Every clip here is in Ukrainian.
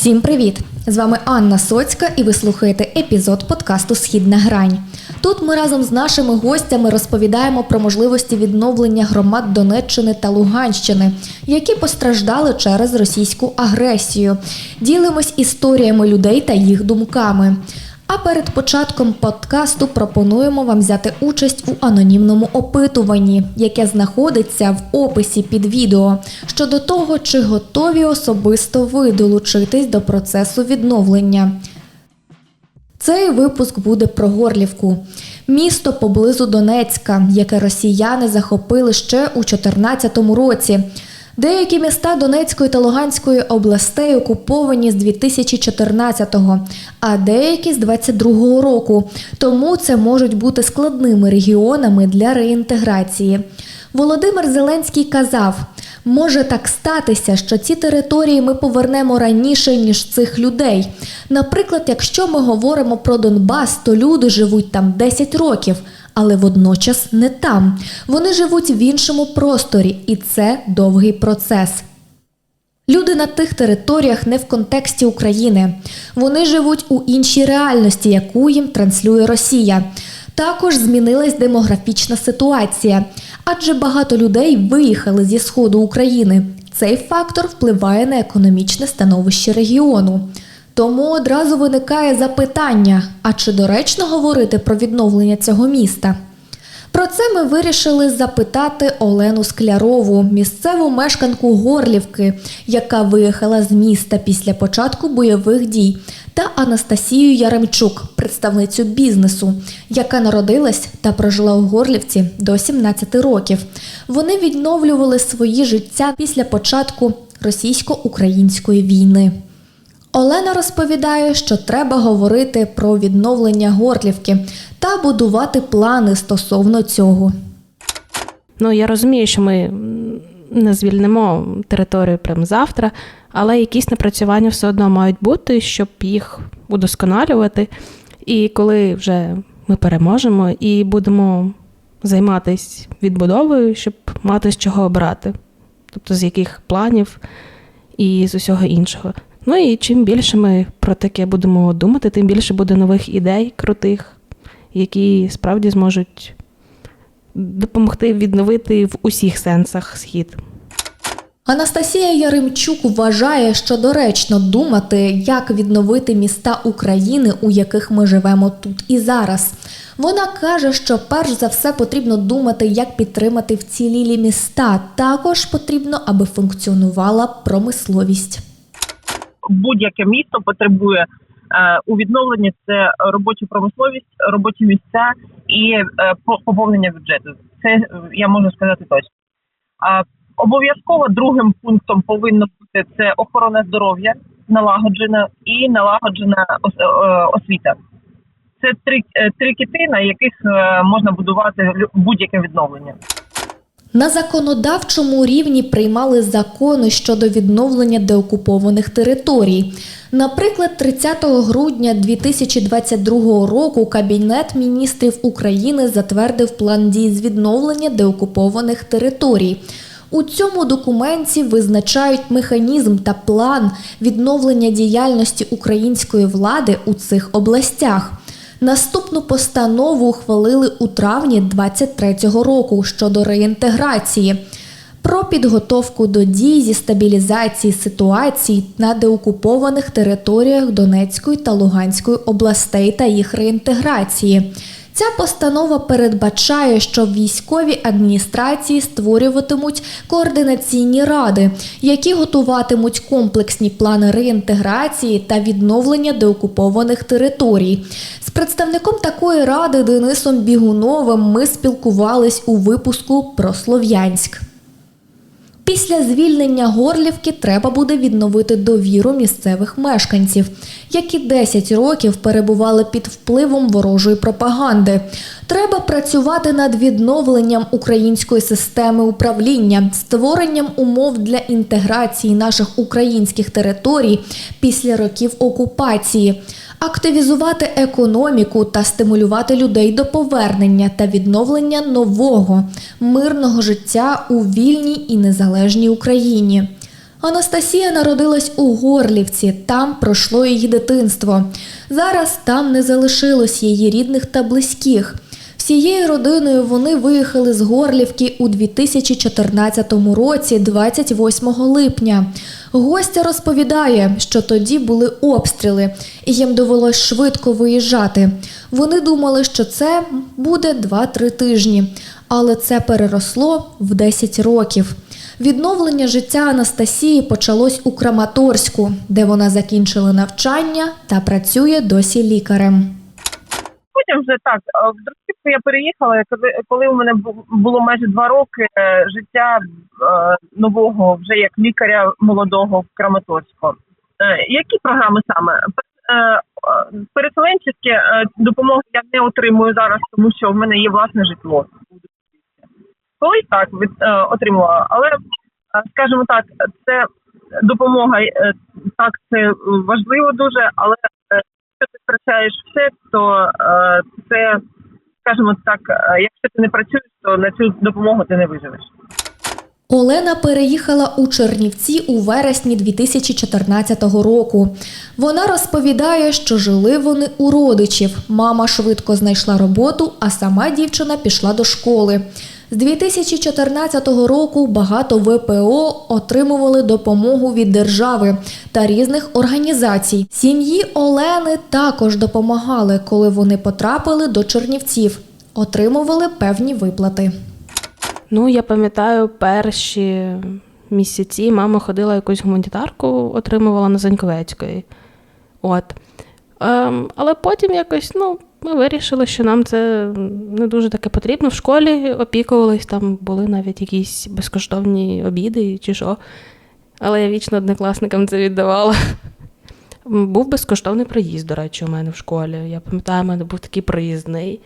Всім привіт! З вами Анна Соцька, і ви слухаєте епізод подкасту Східна грань. Тут ми разом з нашими гостями розповідаємо про можливості відновлення громад Донеччини та Луганщини, які постраждали через російську агресію. Ділимось історіями людей та їх думками. А перед початком подкасту пропонуємо вам взяти участь у анонімному опитуванні, яке знаходиться в описі під відео щодо того, чи готові особисто ви долучитись до процесу відновлення. Цей випуск буде про Горлівку, місто поблизу Донецька, яке росіяни захопили ще у 2014 році. Деякі міста Донецької та Луганської областей окуповані з 2014-го, а деякі з 22-го року. Тому це можуть бути складними регіонами для реінтеграції. Володимир Зеленський казав: може так статися, що ці території ми повернемо раніше, ніж цих людей. Наприклад, якщо ми говоримо про Донбас, то люди живуть там 10 років, але водночас не там. Вони живуть в іншому просторі, і це довгий процес. Люди на тих територіях не в контексті України. Вони живуть у іншій реальності, яку їм транслює Росія. Також змінилась демографічна ситуація, адже багато людей виїхали зі сходу України. Цей фактор впливає на економічне становище регіону. Тому одразу виникає запитання: а чи доречно говорити про відновлення цього міста? Про це ми вирішили запитати Олену Склярову, місцеву мешканку Горлівки, яка виїхала з міста після початку бойових дій, та Анастасію Яремчук, представницю бізнесу, яка народилась та прожила у Горлівці до 17 років. Вони відновлювали свої життя після початку російсько-української війни. Олена розповідає, що треба говорити про відновлення Горлівки та будувати плани стосовно цього. Ну, я розумію, що ми не звільнимо територію прямо завтра, але якісь напрацювання все одно мають бути, щоб їх удосконалювати. І коли вже ми переможемо і будемо займатися відбудовою, щоб мати з чого обрати, тобто з яких планів і з усього іншого. Ну і чим більше ми про таке будемо думати, тим більше буде нових ідей крутих, які справді зможуть допомогти відновити в усіх сенсах схід. Анастасія Яремчук вважає, що доречно думати, як відновити міста України, у яких ми живемо тут і зараз. Вона каже, що перш за все потрібно думати, як підтримати вцілілі міста. Також потрібно, аби функціонувала промисловість. Будь-яке місто потребує е, у відновленні це робоча промисловість, робочі місця і е, по- поповнення бюджету. Це я можу сказати точно. Обов'язково другим пунктом повинно бути це охорона здоров'я, налагоджена і налагоджена е, освіта. Це три, три кити, на яких можна будувати будь-яке відновлення. На законодавчому рівні приймали закони щодо відновлення деокупованих територій. Наприклад, 30 грудня 2022 року Кабінет міністрів України затвердив план дій з відновлення деокупованих територій. У цьому документі визначають механізм та план відновлення діяльності української влади у цих областях. Наступну постанову ухвалили у травні 23-го року щодо реінтеграції. Про підготовку до дій зі стабілізації ситуацій на деокупованих територіях Донецької та Луганської областей та їх реінтеграції. Ця постанова передбачає, що військові адміністрації створюватимуть координаційні ради, які готуватимуть комплексні плани реінтеграції та відновлення деокупованих територій. З представником такої ради Денисом Бігуновим ми спілкувались у випуску про Слов'янськ. Після звільнення Горлівки треба буде відновити довіру місцевих мешканців, які 10 років перебували під впливом ворожої пропаганди. Треба працювати над відновленням української системи управління, створенням умов для інтеграції наших українських територій після років окупації, активізувати економіку та стимулювати людей до повернення та відновлення нового мирного життя у вільній і незалежній Україні. Анастасія народилась у Горлівці, там пройшло її дитинство. Зараз там не залишилось її рідних та близьких. Всією родиною вони виїхали з Горлівки у 2014 році, 28 липня. Гостя розповідає, що тоді були обстріли, і їм довелось швидко виїжджати. Вони думали, що це буде 2-3 тижні, але це переросло в 10 років. Відновлення життя Анастасії почалось у Краматорську, де вона закінчила навчання та працює досі лікарем. Потім вже так, в Дружківку я переїхала, коли, у мене було майже два роки е, життя е, нового, вже як лікаря молодого в Краматорську. Е, Які програми саме? Переселенчеські е, допомоги я не отримую зараз, тому що в мене є власне житло. Колись так від, отримувала, але скажімо так, це допомога так, це важливо дуже, але якщо ти втрачаєш все, то е, це, скажімо так, е, якщо ти не працюєш, то на цю допомогу ти не виживеш. Олена переїхала у Чернівці у вересні 2014 року. Вона розповідає, що жили вони у родичів. Мама швидко знайшла роботу, а сама дівчина пішла до школи. З 2014 року багато ВПО отримували допомогу від держави та різних організацій. Сім'ї Олени також допомагали, коли вони потрапили до Чернівців, отримували певні виплати. Ну, я пам'ятаю, перші місяці мама ходила якусь гуманітарку, отримувала на Заньковецької. От. Ем, але потім якось, ну, ми вирішили, що нам це не дуже таке потрібно. В школі опікувались, там були навіть якісь безкоштовні обіди чи що. Але я вічно однокласникам це віддавала. Був безкоштовний проїзд, до речі, у мене в школі. Я пам'ятаю, у мене був такий проїзний.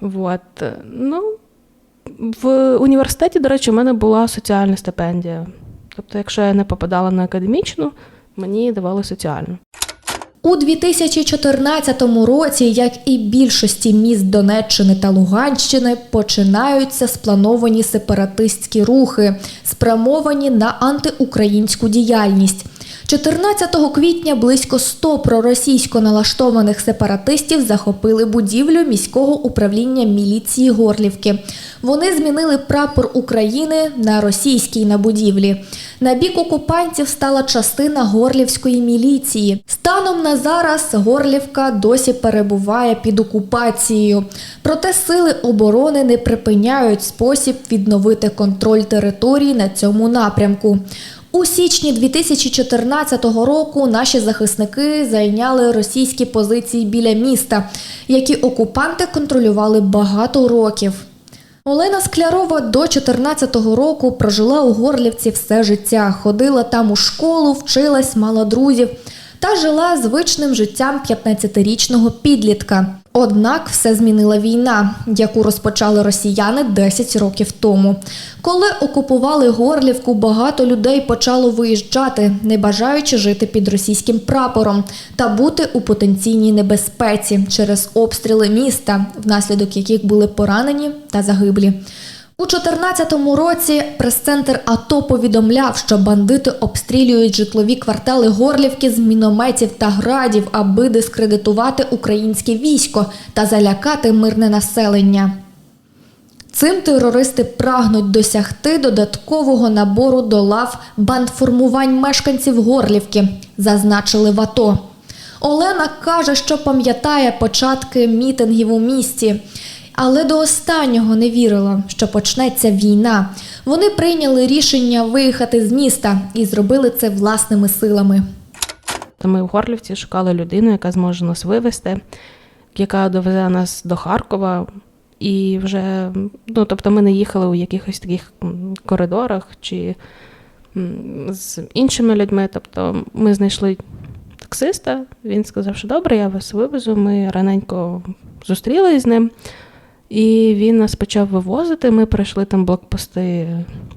От. Ну, в університеті, до речі, у мене була соціальна стипендія. Тобто, якщо я не попадала на академічну, мені давали соціальну. У 2014 році, як і більшості міст Донеччини та Луганщини, починаються сплановані сепаратистські рухи, спрямовані на антиукраїнську діяльність. 14 квітня близько 100 проросійсько налаштованих сепаратистів захопили будівлю міського управління міліції Горлівки. Вони змінили прапор України на російський на будівлі. На бік окупантів стала частина горлівської міліції. Станом на зараз Горлівка досі перебуває під окупацією. Проте сили оборони не припиняють спосіб відновити контроль території на цьому напрямку. У січні 2014 року наші захисники зайняли російські позиції біля міста, які окупанти контролювали багато років. Олена Склярова до 14-го року прожила у Горлівці все життя, ходила там у школу, вчилась, мала друзів та жила звичним життям 15-річного підлітка. Однак все змінила війна, яку розпочали росіяни 10 років тому. Коли окупували Горлівку, багато людей почало виїжджати, не бажаючи жити під російським прапором та бути у потенційній небезпеці через обстріли міста, внаслідок яких були поранені та загиблі. У 2014 році прес-центр АТО повідомляв, що бандити обстрілюють житлові квартали Горлівки з мінометів та градів, аби дискредитувати українське військо та залякати мирне населення. Цим терористи прагнуть досягти додаткового набору до лав бандформувань мешканців Горлівки, зазначили в АТО. Олена каже, що пам'ятає початки мітингів у місті, але до останнього не вірила, що почнеться війна. Вони прийняли рішення виїхати з міста і зробили це власними силами. Ми в Горлівці шукали людину, яка зможе нас вивезти, яка довезе нас до Харкова. І вже, ну тобто, ми не їхали у якихось таких коридорах чи з іншими людьми. Тобто, ми знайшли таксиста. Він сказав, що добре, я вас вивезу. Ми раненько зустрілися з ним. І він нас почав вивозити. Ми пройшли там блокпости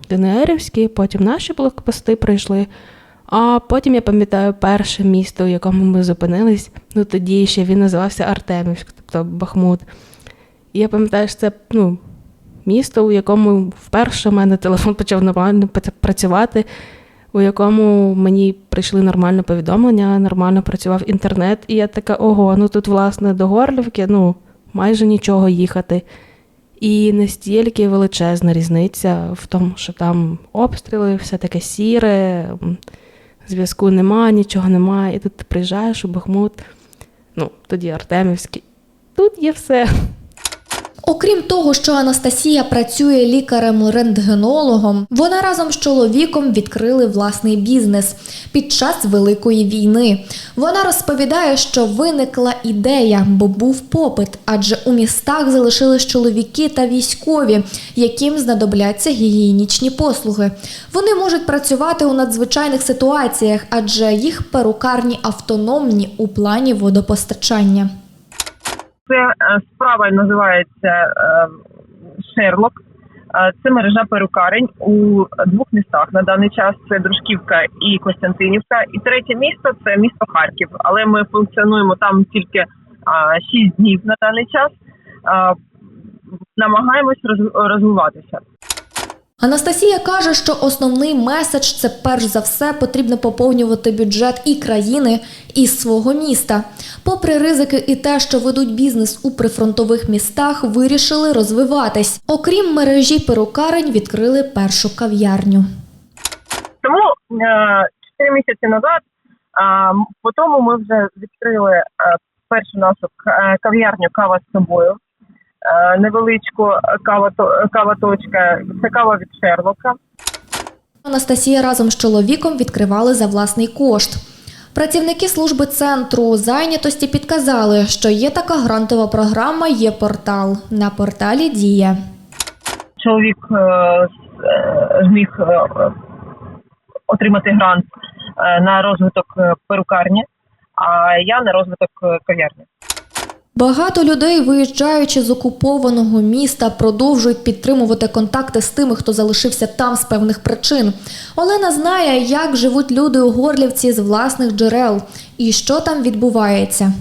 ДНРівські, потім наші блокпости пройшли. А потім я пам'ятаю перше місто, в якому ми зупинились. Ну тоді ще він називався Артемівськ, тобто Бахмут. І я пам'ятаю, що це ну, місто, у якому вперше в мене телефон почав нормально працювати. у якому мені прийшли нормальне повідомлення, нормально працював інтернет, і я така, ого, ну тут, власне, до Горлівки, ну, майже нічого їхати. І настільки величезна різниця в тому, що там обстріли, все таке сіре, зв'язку нема, нічого немає. І тут ти приїжджаєш у Бахмут, ну, тоді Артемівський. Тут є все. Окрім того, що Анастасія працює лікарем-рентгенологом, вона разом з чоловіком відкрили власний бізнес під час Великої війни. Вона розповідає, що виникла ідея, бо був попит, адже у містах залишились чоловіки та військові, яким знадобляться гігієнічні послуги. Вони можуть працювати у надзвичайних ситуаціях, адже їх перукарні автономні у плані водопостачання. Це е, справа називається е, Шерлок. Е, Це мережа перукарень у двох містах на даний час. Це Дружківка і Костянтинівка. І третє місто це місто Харків. Але ми функціонуємо там тільки шість днів на даний час. Намагаємось роз- розвиватися. Анастасія каже, що основний меседж це перш за все потрібно поповнювати бюджет і країни, і свого міста. Попри ризики і те, що ведуть бізнес у прифронтових містах, вирішили розвиватись. Окрім мережі перукарень, відкрили першу кав'ярню. Тому е, чотири місяці назад, по тому ми вже відкрили е, першу нашу е, кав'ярню кава з собою. Е, Невеличку кава, кава точка. Це кава від Шерлока. Анастасія разом з чоловіком відкривали за власний кошт. Працівники служби центру зайнятості підказали, що є така грантова програма, є портал. На порталі діє. Чоловік е, е, зміг отримати грант на розвиток перукарні, а я на розвиток кав'ярні. Багато людей, виїжджаючи з окупованого міста, продовжують підтримувати контакти з тими, хто залишився там з певних причин. Олена знає, як живуть люди у Горлівці з власних джерел і що там відбувається.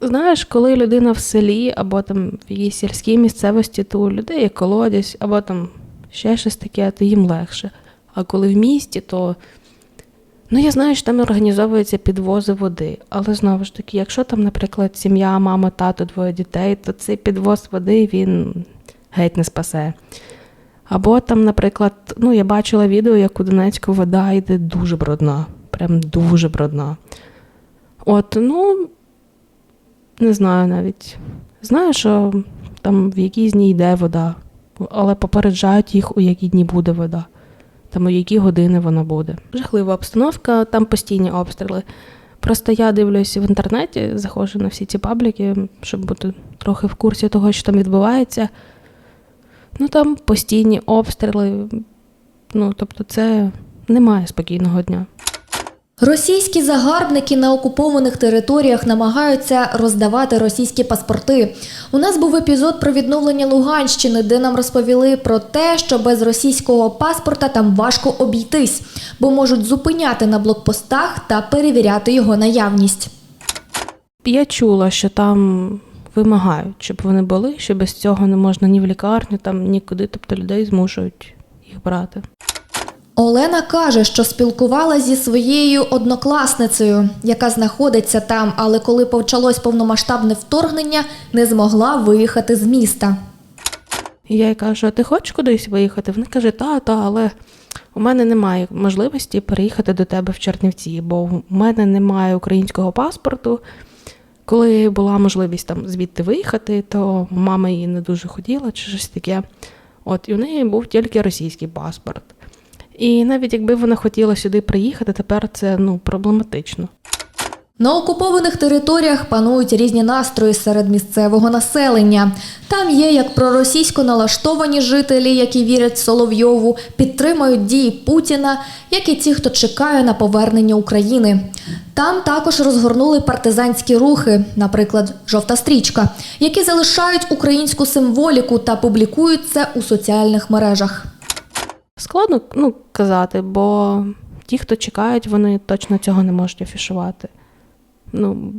Знаєш, коли людина в селі або там в якійсь сільській місцевості, то у людей є колодязь, або там ще щось таке, то їм легше. А коли в місті, то ну я знаю, що там організовуються підвози води. Але знову ж таки, якщо там, наприклад, сім'я, мама, тато, двоє дітей, то цей підвоз води він геть не спасе. Або там, наприклад, ну я бачила відео, як у Донецьку вода йде дуже брудна, прям дуже брудна. От, ну, не знаю навіть. Знаю, що там в якій дні йде вода, але попереджають їх, у які дні буде вода, там у які години вона буде. Жахлива обстановка, там постійні обстріли. Просто я дивлюся в інтернеті, заходжу на всі ці пабліки, щоб бути трохи в курсі того, що там відбувається. Ну там постійні обстріли. Ну, тобто, це немає спокійного дня. Російські загарбники на окупованих територіях намагаються роздавати російські паспорти. У нас був епізод про відновлення Луганщини, де нам розповіли про те, що без російського паспорта там важко обійтись, бо можуть зупиняти на блокпостах та перевіряти його наявність. Я чула, що там вимагають, щоб вони були, що без цього не можна ні в лікарню, там нікуди, тобто людей змушують їх брати. Олена каже, що спілкувалася зі своєю однокласницею, яка знаходиться там, але коли почалось повномасштабне вторгнення, не змогла виїхати з міста. Я їй кажу, а ти хочеш кудись виїхати? Вона каже, та, та, але у мене немає можливості переїхати до тебе в Чернівці, бо у мене немає українського паспорту. Коли була можливість там звідти виїхати, то мама її не дуже хотіла чи щось таке. От, і в неї був тільки російський паспорт. І навіть якби вона хотіла сюди приїхати, тепер це ну, проблематично. На окупованих територіях панують різні настрої серед місцевого населення. Там є як проросійсько налаштовані жителі, які вірять Соловйову, підтримують дії Путіна, як і ті, хто чекає на повернення України. Там також розгорнули партизанські рухи, наприклад, жовта стрічка, які залишають українську символіку та публікують це у соціальних мережах. Складно ну, казати, бо ті, хто чекають, вони точно цього не можуть афішувати. Ну,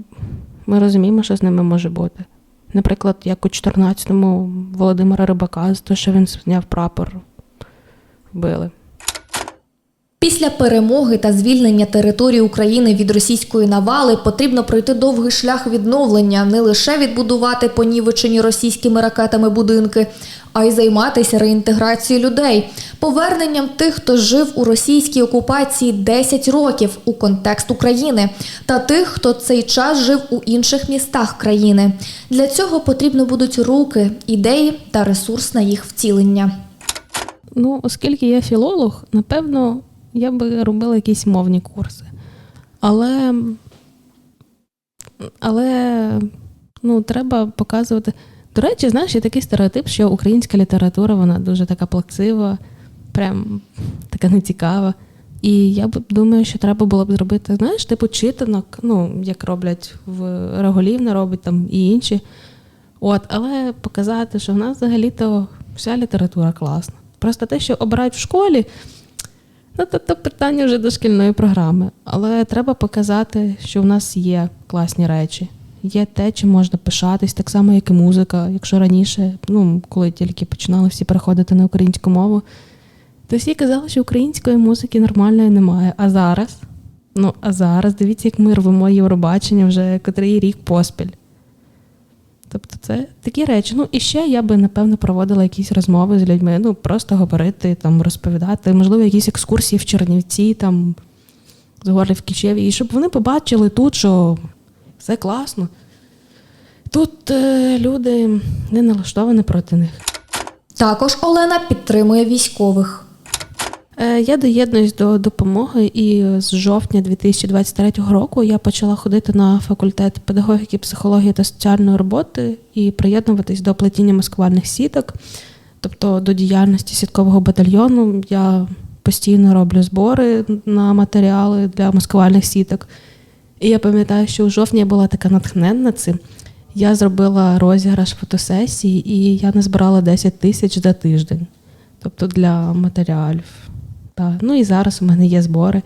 ми розуміємо, що з ними може бути. Наприклад, як у 14-му Володимира Рибака, за те, що він зняв прапор, вбили. Після перемоги та звільнення території України від російської навали потрібно пройти довгий шлях відновлення, не лише відбудувати понівечені російськими ракетами будинки, а й займатися реінтеграцією людей, поверненням тих, хто жив у російській окупації 10 років у контекст України, та тих, хто цей час жив у інших містах країни. Для цього потрібно будуть руки, ідеї та ресурс на їх втілення. Ну, оскільки я філолог, напевно, я би робила якісь мовні курси. Але, але ну, треба показувати. До речі, знаєш, є такий стереотип, що українська література вона дуже така плаксива, прям така нецікава. І я думаю, що треба було б зробити, знаєш, типу читанок, ну, як роблять в Реголівна робить там і інші. От, але показати, що в нас взагалі-то вся література класна. Просто те, що обирають в школі, ну, то, то питання вже до шкільної програми. Але треба показати, що в нас є класні речі. Є те, чим можна пишатись, так само, як і музика. Якщо раніше, ну, коли тільки починали всі переходити на українську мову, то всі казали, що української музики нормальної немає. А зараз, ну, а зараз, дивіться, як ми рвемо Євробачення вже котрий рік поспіль. Тобто це такі речі. Ну і ще я би напевно проводила якісь розмови з людьми. Ну просто говорити, там розповідати, можливо, якісь екскурсії в Чернівці, там з Горлівки Чеві, і щоб вони побачили тут, що все класно. Тут е, люди не налаштовані проти них. Також Олена підтримує військових. Е, Я доєднуюсь до допомоги, і з жовтня 2023 року я почала ходити на факультет педагогіки, психології та соціальної роботи і приєднуватись до плетіння маскувальних сіток, тобто до діяльності сіткового батальйону. Я постійно роблю збори на матеріали для маскувальних сіток. І я пам'ятаю, що у жовтні я була така натхненна цим. Я зробила розіграш фотосесії, і я назбирала 10 тисяч за тиждень, тобто для матеріалів. Та. Ну і зараз у мене є збори,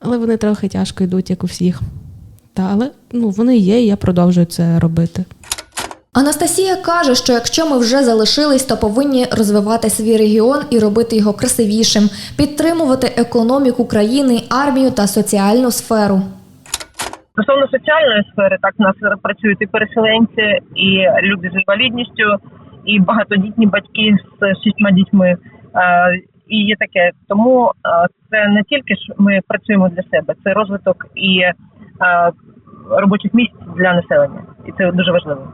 але вони трохи тяжко йдуть, як у всіх. Та, але ну, вони є, і я продовжую це робити. Анастасія каже, що якщо ми вже залишились, то повинні розвивати свій регіон і робити його красивішим, підтримувати економіку країни, армію та соціальну сферу. Стосовно соціальної сфери, так в нас працюють і переселенці, і люди з інвалідністю, і багатодітні батьки з шістьма дітьми. І є таке. Тому е, це не тільки ж ми працюємо для себе, це розвиток і е, робочих місць для населення, і це дуже важливо.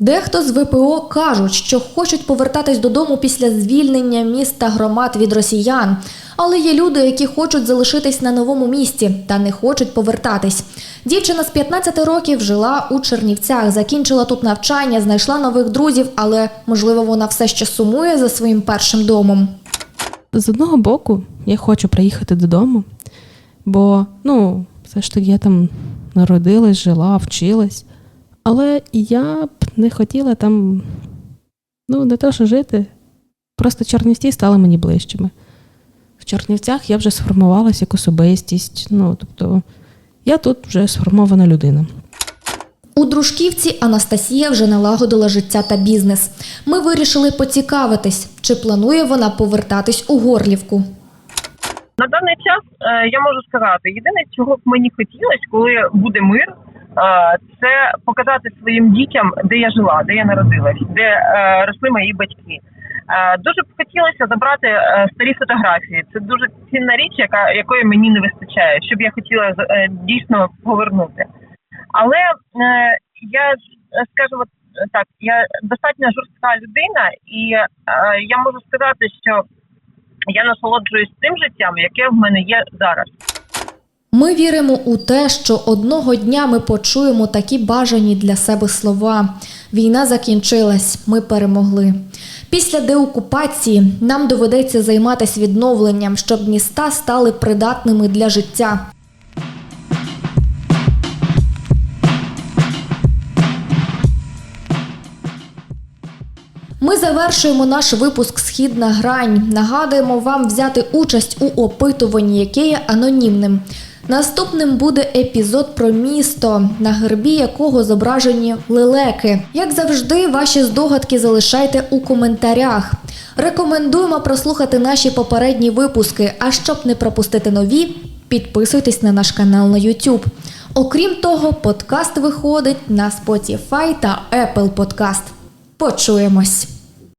Дехто з ВПО кажуть, що хочуть повертатись додому після звільнення міст та громад від росіян. Але є люди, які хочуть залишитись на новому місці та не хочуть повертатись. Дівчина з 15 років жила у Чернівцях, закінчила тут навчання, знайшла нових друзів, але можливо вона все ще сумує за своїм першим домом. З одного боку, я хочу приїхати додому, бо ну, все ж таки я там народилась, жила, вчилась. Але я б не хотіла там, ну, не те, що жити, просто Чернівці стали мені ближчими. В Чернівцях я вже сформувалася як особистість. Ну, тобто, я тут вже сформована людина. У дружківці Анастасія вже налагодила життя та бізнес. Ми вирішили поцікавитись, чи планує вона повертатись у Горлівку. На даний час е, я можу сказати, єдине, чого б мені хотілося, коли буде мир, е, це показати своїм дітям, де я жила, де я народилась, де е, росли мої батьки. Дуже б хотілося забрати старі фотографії. Це дуже цінна річ, яка якої мені не вистачає, що б я хотіла дійсно повернути. Але е, я е, скажу от, е, так, я достатньо жорстка людина, і я можу сказати, що я насолоджуюсь тим життям, яке в мене є зараз. Ми віримо у те, що одного дня ми почуємо такі бажані для себе слова. Війна закінчилась, ми перемогли. Після деокупації нам доведеться займатися відновленням, щоб міста стали придатними для життя. Ми завершуємо наш випуск Східна грань. Нагадуємо вам взяти участь у опитуванні, яке є анонімним. Наступним буде епізод про місто, на гербі якого зображені лелеки. Як завжди, ваші здогадки залишайте у коментарях. Рекомендуємо прослухати наші попередні випуски. А щоб не пропустити нові, підписуйтесь на наш канал на YouTube. Окрім того, подкаст виходить на Spotify та Apple Podcast. Почуємось!